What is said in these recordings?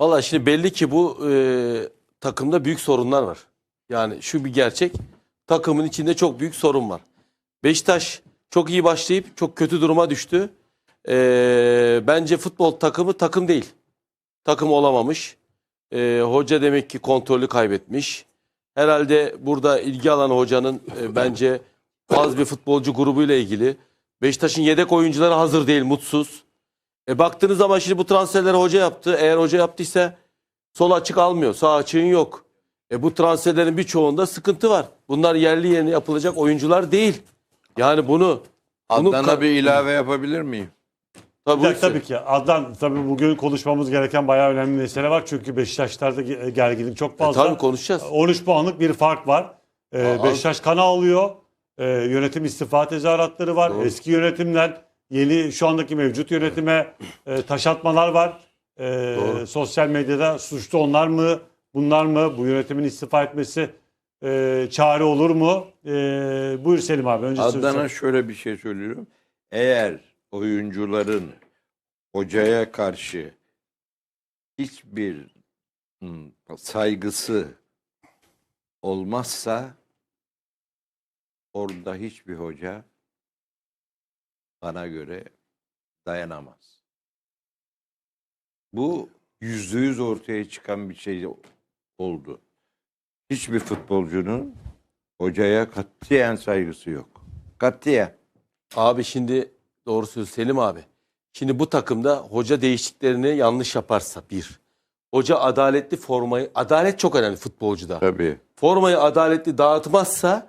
Valla şimdi belli ki bu e, takımda büyük sorunlar var. Yani şu bir gerçek. Takımın içinde çok büyük sorun var. Beşiktaş çok iyi başlayıp çok kötü duruma düştü. E, bence futbol takımı takım değil. Takım olamamış. E, hoca demek ki kontrolü kaybetmiş. Herhalde burada ilgi alan hocanın e, bence az bir futbolcu grubuyla ilgili. Beşiktaş'ın yedek oyuncuları hazır değil, mutsuz. E baktığınız zaman şimdi bu transferleri hoca yaptı. Eğer hoca yaptıysa sol açık almıyor. Sağ açığın yok. E bu transferlerin birçoğunda sıkıntı var. Bunlar yerli yerine yapılacak oyuncular değil. Yani bunu Adnan'a bir ilave yapabilir miyim? tabii, Ya, tabii ki. Adnan tabii bugün konuşmamız gereken bayağı önemli mesele var. Çünkü Beşiktaş'larda ge- gerginlik çok E, fazla. tabii konuşacağız. 13 puanlık bir fark var. Ee, Aa, Beşiktaş kana alıyor. Ee, yönetim istifa tezahüratları var. Doğru. Eski yönetimden yeni şu andaki mevcut yönetime e, taş atmalar var. Doğru. sosyal medyada suçlu onlar mı? Bunlar mı? Bu yönetimin istifa etmesi e, çare olur mu? E, buyur Selim abi. Önce Adnan'a şöyle bir şey söylüyorum. Eğer oyuncuların hocaya karşı hiçbir hmm, saygısı olmazsa orada hiçbir hoca bana göre dayanamaz. Bu yüzde yüz ortaya çıkan bir şey oldu. Hiçbir futbolcunun hocaya katiyen saygısı yok. Katiyen. Abi şimdi doğru söz Selim abi. Şimdi bu takımda hoca değişikliklerini yanlış yaparsa bir. Hoca adaletli formayı, adalet çok önemli futbolcuda. Tabii. Formayı adaletli dağıtmazsa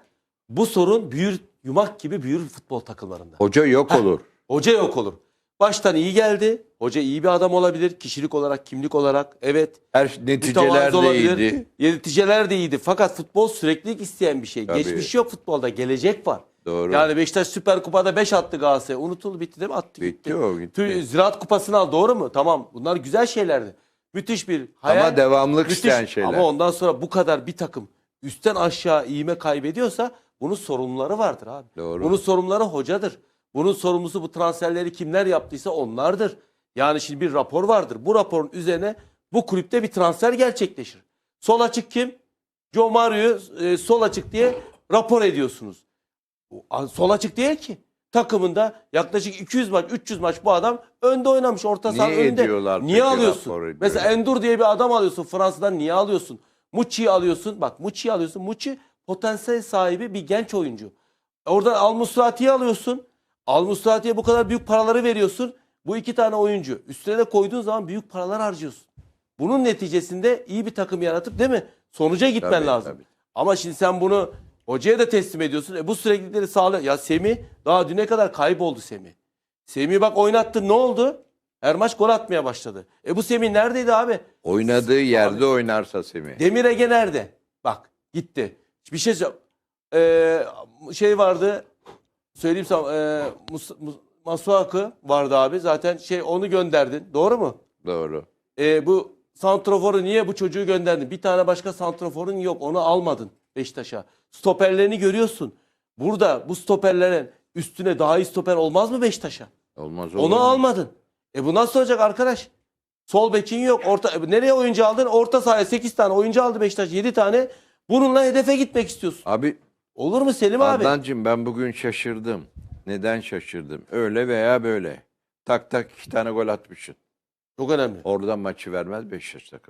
bu sorun büyür, yumak gibi büyür futbol takımlarında. Hoca yok olur. Hoca yok olur. Baştan iyi geldi. Hoca iyi bir adam olabilir. Kişilik olarak, kimlik olarak. Evet. Her mütevazı neticeler de olabilir. iyiydi. Neticeler de iyiydi. Fakat futbol süreklilik isteyen bir şey. Tabii. Geçmiş yok futbolda. Gelecek var. Doğru. Yani Beşiktaş Süper Kupa'da 5 attı Galatasaray. Unutuldu bitti değil mi? Attı gitti. Bitti o gitti. Tü- Ziraat Kupası'nı al doğru mu? Tamam. Bunlar güzel şeylerdi. Müthiş bir hayal. Ama devamlık Müthiş. isteyen şeyler. Ama ondan sonra bu kadar bir takım üstten aşağı iğme kaybediyorsa bunun sorumluları vardır abi. Doğru. Bunun sorumluları hocadır. Bunun sorumlusu bu transferleri kimler yaptıysa onlardır. Yani şimdi bir rapor vardır. Bu raporun üzerine bu kulüpte bir transfer gerçekleşir. Sol açık kim? Joe Mario'yu e, sol açık diye rapor ediyorsunuz. Sol açık değil ki. Takımında yaklaşık 200 maç, 300 maç bu adam önde oynamış. Orta saha Niye önde. ediyorlar Niye peki alıyorsun? Mesela Endur diye bir adam alıyorsun. Fransa'dan niye alıyorsun? Muçi'yi alıyorsun. Bak Muçi'yi alıyorsun. Muçi potansiyel sahibi bir genç oyuncu. Oradan Al Musrati'yi alıyorsun. Al Musrati'ye bu kadar büyük paraları veriyorsun. Bu iki tane oyuncu. Üstüne de koyduğun zaman büyük paralar harcıyorsun. Bunun neticesinde iyi bir takım yaratıp değil mi? Sonuca gitmen Tabii, lazım. tabii. Ama şimdi sen bunu hocaya da teslim ediyorsun. E bu süreklilikleri sağlıyor. Ya Semih daha düne kadar kayboldu Semih. Semih bak oynattı ne oldu? Her maç gol atmaya başladı. E bu Semih neredeydi abi? Oynadığı yerde oynarsa Semih. Demir Ege nerede? Bak gitti. Bir şey Ee, şey vardı. Söyleyeyim sana. E, Mus- Mus- Masuaku vardı abi. Zaten şey onu gönderdin. Doğru mu? Doğru. E, bu santroforu niye bu çocuğu gönderdin? Bir tane başka santroforun yok. Onu almadın Beşiktaş'a. Stoperlerini görüyorsun. Burada bu stoperlerin üstüne daha iyi stoper olmaz mı Beşiktaş'a? Olmaz olur Onu almadın. E bu nasıl olacak arkadaş? Sol bekin yok. Orta, e, nereye oyuncu aldın? Orta sahaya 8 tane oyuncu aldı Beşiktaş. 7 tane. Bununla hedefe gitmek istiyorsun. Abi Olur mu Selim abi? Adnancığım ben bugün şaşırdım. Neden şaşırdım? Öyle veya böyle. Tak tak iki tane gol atmışsın. Çok önemli. Oradan maçı vermez Beşiktaş takım.